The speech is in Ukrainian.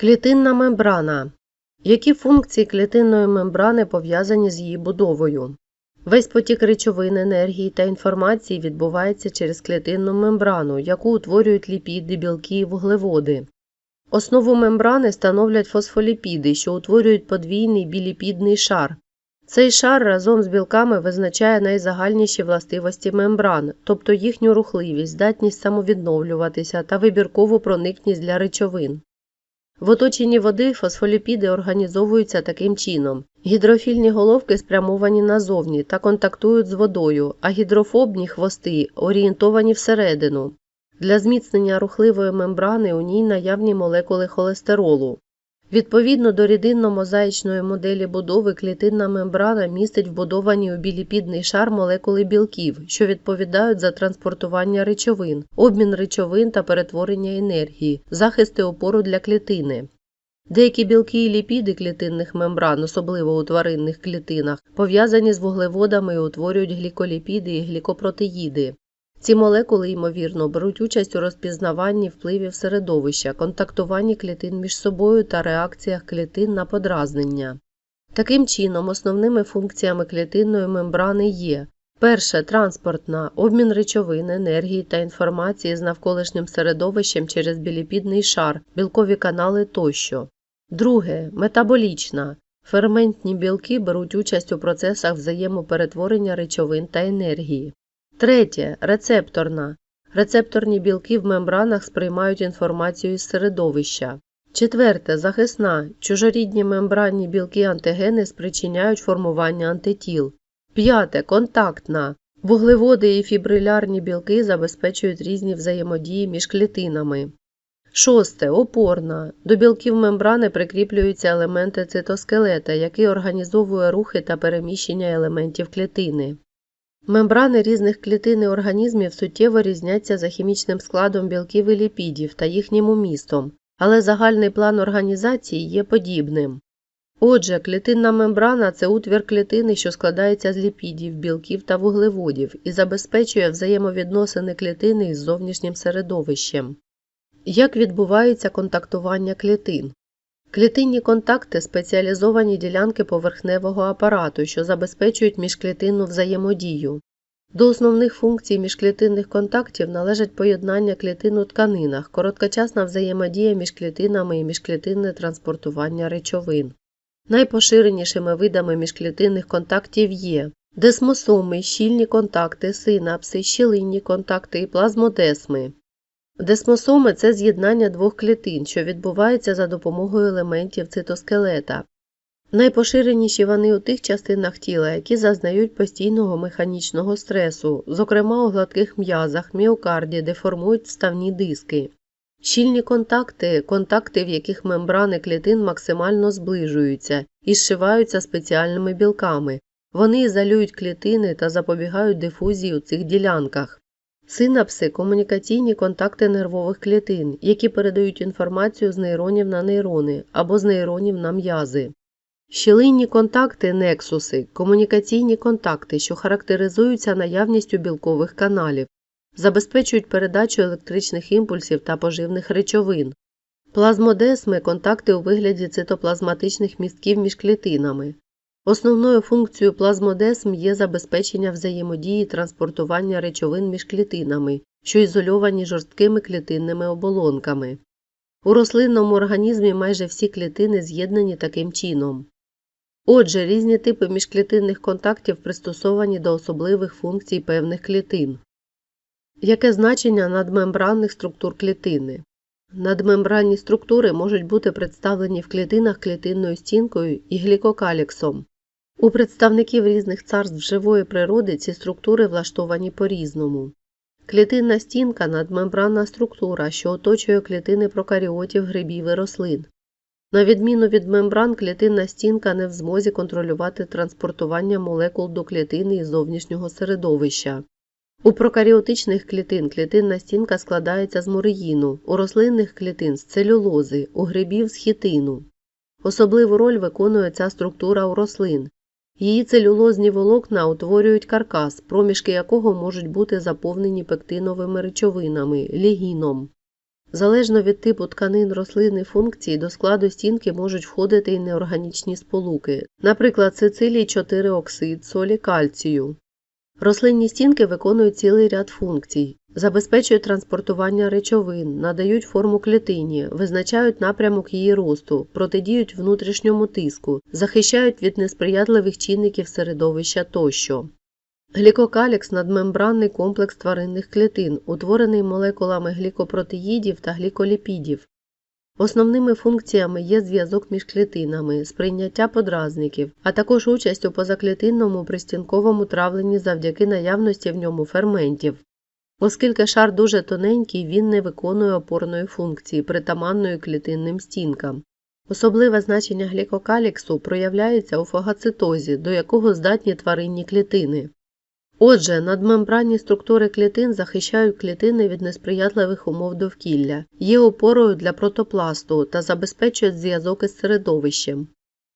Клітинна мембрана. Які функції клітинної мембрани пов'язані з її будовою? Весь потік речовин, енергії та інформації відбувається через клітинну мембрану, яку утворюють ліпіди, білки і вуглеводи. Основу мембрани становлять фосфоліпіди, що утворюють подвійний біліпідний шар. Цей шар разом з білками визначає найзагальніші властивості мембран, тобто їхню рухливість, здатність самовідновлюватися та вибіркову проникність для речовин. В оточенні води фосфоліпіди організовуються таким чином. Гідрофільні головки спрямовані назовні та контактують з водою, а гідрофобні хвости орієнтовані всередину. Для зміцнення рухливої мембрани у ній наявні молекули холестеролу. Відповідно до рідинно-мозаїчної моделі будови клітинна мембрана містить вбудовані у біліпідний шар молекули білків, що відповідають за транспортування речовин, обмін речовин та перетворення енергії, захист і опору для клітини. Деякі білки і ліпіди клітинних мембран, особливо у тваринних клітинах, пов'язані з вуглеводами і утворюють гліколіпіди і глікопротеїди. Ці молекули, ймовірно, беруть участь у розпізнаванні впливів середовища, контактуванні клітин між собою та реакціях клітин на подразнення. Таким чином, основними функціями клітинної мембрани є перше транспортна обмін речовин, енергії та інформації з навколишнім середовищем через біліпідний шар, білкові канали тощо. Друге метаболічна. Ферментні білки беруть участь у процесах взаємоперетворення речовин та енергії. Третє рецепторна. Рецепторні білки в мембранах сприймають інформацію із середовища. Четверте захисна. Чужорідні мембранні білки антигени спричиняють формування антитіл. П'яте контактна. Вуглеводи і фібрилярні білки забезпечують різні взаємодії між клітинами. Шосте опорна. До білків мембрани прикріплюються елементи цитоскелета, який організовує рухи та переміщення елементів клітини. Мембрани різних клітин і організмів суттєво різняться за хімічним складом білків і ліпідів та їхнім умістом, але загальний план організації є подібним. Отже, клітинна мембрана це утвір клітини, що складається з ліпідів, білків та вуглеводів і забезпечує взаємовідносини клітини із зовнішнім середовищем. Як відбувається контактування клітин? Клітинні контакти спеціалізовані ділянки поверхневого апарату, що забезпечують міжклітинну взаємодію. До основних функцій міжклітинних контактів належать поєднання клітин у тканинах, короткочасна взаємодія між клітинами і міжклітинне транспортування речовин. Найпоширенішими видами міжклітинних контактів є десмосоми, щільні контакти, синапси, щілинні контакти і плазмодесми. Десмосоми це з'єднання двох клітин, що відбувається за допомогою елементів цитоскелета. Найпоширеніші вони у тих частинах тіла, які зазнають постійного механічного стресу, зокрема у гладких м'язах, міокарді, де формують вставні диски. Щільні контакти контакти, в яких мембрани клітин максимально зближуються і зшиваються спеціальними білками. Вони ізолюють клітини та запобігають дифузії у цих ділянках. Синапси комунікаційні контакти нервових клітин, які передають інформацію з нейронів на нейрони або з нейронів на м'язи. Щілинні контакти нексуси комунікаційні контакти, що характеризуються наявністю білкових каналів, забезпечують передачу електричних імпульсів та поживних речовин. Плазмодесми контакти у вигляді цитоплазматичних містків між клітинами. Основною функцією плазмодесм є забезпечення взаємодії транспортування речовин між клітинами, що ізольовані жорсткими клітинними оболонками. У рослинному організмі майже всі клітини з'єднані таким чином. Отже, різні типи міжклітинних контактів пристосовані до особливих функцій певних клітин. Яке значення надмембранних структур клітини? Надмембранні структури можуть бути представлені в клітинах клітинною стінкою і глікокаліксом. У представників різних царств живої природи ці структури влаштовані по-різному. Клітинна стінка надмембранна структура, що оточує клітини прокаріотів, грибів і рослин. На відміну від мембран, клітинна стінка не в змозі контролювати транспортування молекул до клітини і зовнішнього середовища. У прокаріотичних клітин клітинна стінка складається з муреїну, у рослинних клітин з целюлози, у грибів з хітину. Особливу роль виконує ця структура у рослин. Її целюлозні волокна утворюють каркас, проміжки якого можуть бути заповнені пектиновими речовинами, лігіном. Залежно від типу тканин рослин і функцій, до складу стінки можуть входити і неорганічні сполуки, наприклад, сицилій 4 оксид, солі кальцію. Рослинні стінки виконують цілий ряд функцій, забезпечують транспортування речовин, надають форму клітині, визначають напрямок її росту, протидіють внутрішньому тиску, захищають від несприятливих чинників середовища тощо. Глікокалікс – надмембранний комплекс тваринних клітин, утворений молекулами глікопротеїдів та гліколіпідів. Основними функціями є зв'язок між клітинами, сприйняття подразників, а також участь у позаклітинному пристінковому травленні завдяки наявності в ньому ферментів. Оскільки шар дуже тоненький, він не виконує опорної функції, притаманної клітинним стінкам. Особливе значення глікокаліксу проявляється у фагоцитозі, до якого здатні тваринні клітини. Отже, надмембранні структури клітин захищають клітини від несприятливих умов довкілля, є опорою для протопласту та забезпечують зв'язок із середовищем.